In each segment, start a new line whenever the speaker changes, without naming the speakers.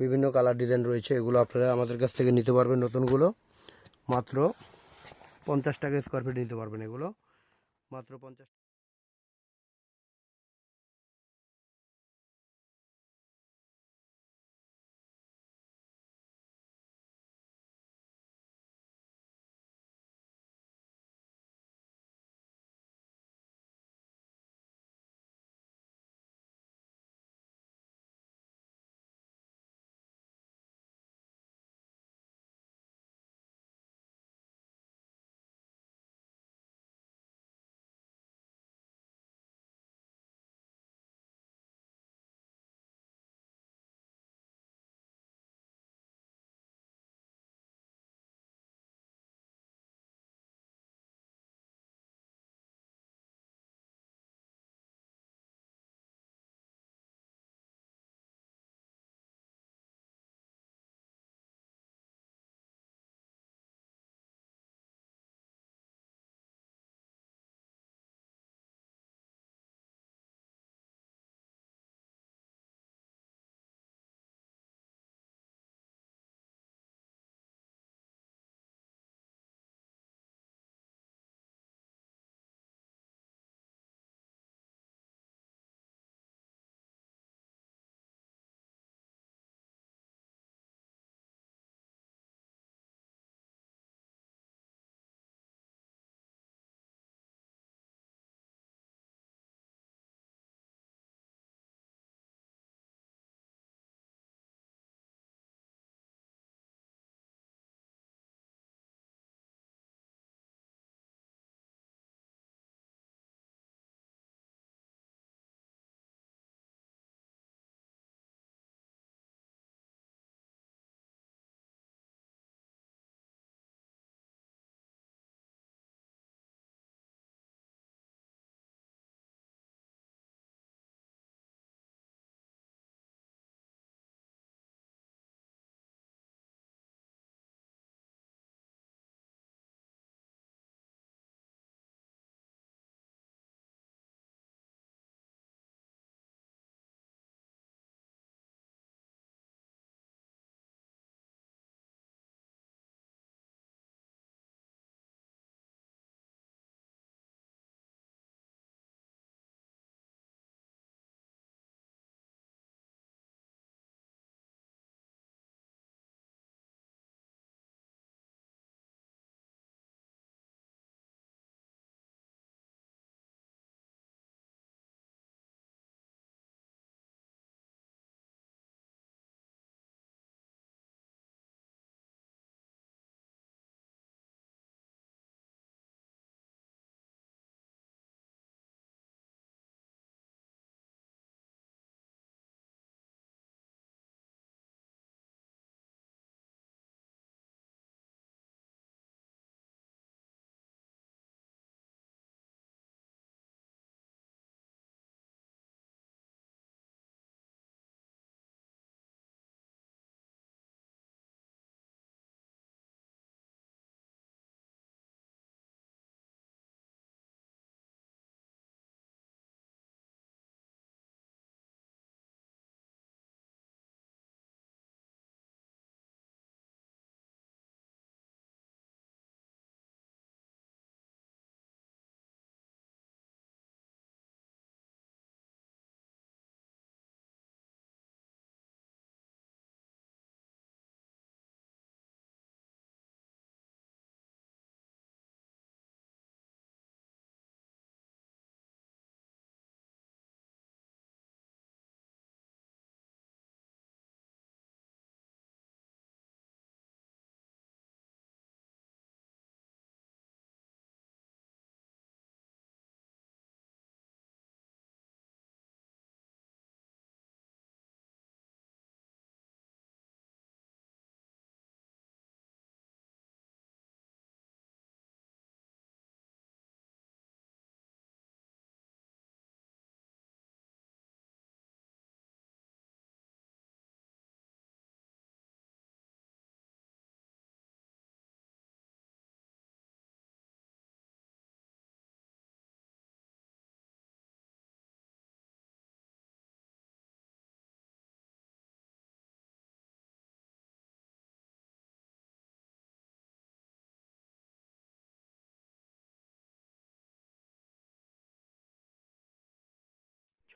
বিভিন্ন colour design রয়েছে, এগুলো আপনারা আমাদের কাছ থেকে নিতে পারবেন নতুনগুলো। মাত্র পঞ্চাশ টাকা স্কোয়ার ফিট নিতে পারবেন এগুলো। মাত্র পঞ্চাশ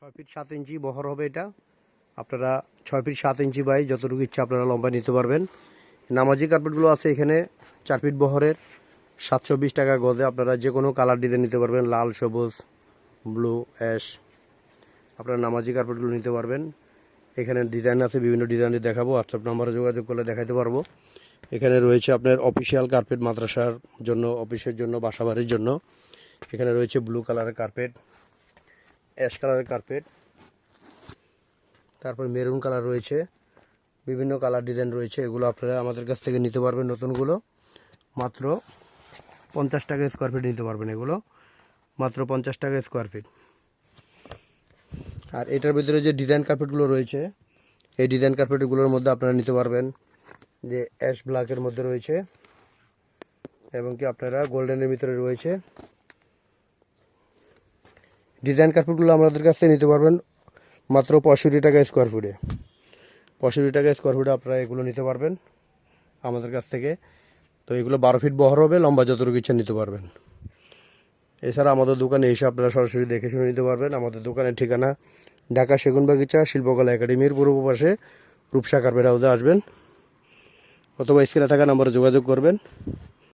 ছয় ফিট সাত ইঞ্চি বহর হবে এটা। আপনারা ছয় ফিট সাত ইঞ্চি বাই যতটুকু ইচ্ছা আপনারা লম্বা নিতে পারবেন। নামাজি কার্পেটগুলো আছে এখানে, চার ফিট বহরের। সাতশো বিশ টাকা গজে আপনারা যে কোনো কালার ডিজাইন নিতে পারবেন, লাল, সবুজ, ব্লু, অ্যাশ। আপনারা নামাজি কার্পেটগুলো নিতে পারবেন। এখানে ডিজাইন আছে, বিভিন্ন ডিজাইনের দেখাবো, হোয়াটসঅ্যাপ নাম্বারে যোগাযোগ করলে দেখাতে পারব। এখানে রয়েছে আপনার অফিসিয়াল কার্পেট মাদ্রাসার জন্য, অফিসের জন্য, বাসাবাড়ির জন্য। এখানে রয়েছে ব্লু কালারের কার্পেট। অ্যাশ কালারের কার্পেট তারপর মেরুন কালার রয়েছে, বিভিন্ন কালার ডিজাইন রয়েছে, এগুলো আপনারা আমাদের কাছ থেকে নিতে পারবেন নতুনগুলো। মাত্র পঞ্চাশ টাকা স্কোয়ার ফিট নিতে পারবেন এগুলো। মাত্র পঞ্চাশ টাকা স্কোয়ার ফিট আর এটার ভিতরে যে ডিজাইন কার্পেটগুলো রয়েছে, এই ডিজাইন কার্পেটগুলোর মধ্যে আপনারা নিতে পারবেন যে অ্যাশ ব্ল্যাকের মধ্যে রয়েছে এবং কি আপনারা গোল্ডেনের ভিতরে রয়েছে। ডিজাইন কার্পেটগুলো আমাদের কাছ নিতে পারবেন মাত্র পঁয়ষট্টি টাকা স্কোয়ার ফুটে পঁয়ষট্টি টাকা স্কোয়ার ফুটে আপনারা এগুলো নিতে পারবেন আমাদের কাছ থেকে। তো এগুলো বারো ফিট বহর হবে, লম্বা যতটুকু ইচ্ছা নিতে পারবেন। এছাড়া আমাদের দোকানে এসে আপনারা সরাসরি দেখে শুনে নিতে পারবেন। আমাদের দোকানের ঠিকানা ঢাকা সেগুন বাগিচা শিল্পকলা একাডেমির পূর্ব পাশে রূপসা কার্পেট হাউসে আসবেন। অথবা স্ক্রিনে থাকা নম্বরে যোগাযোগ করবেন।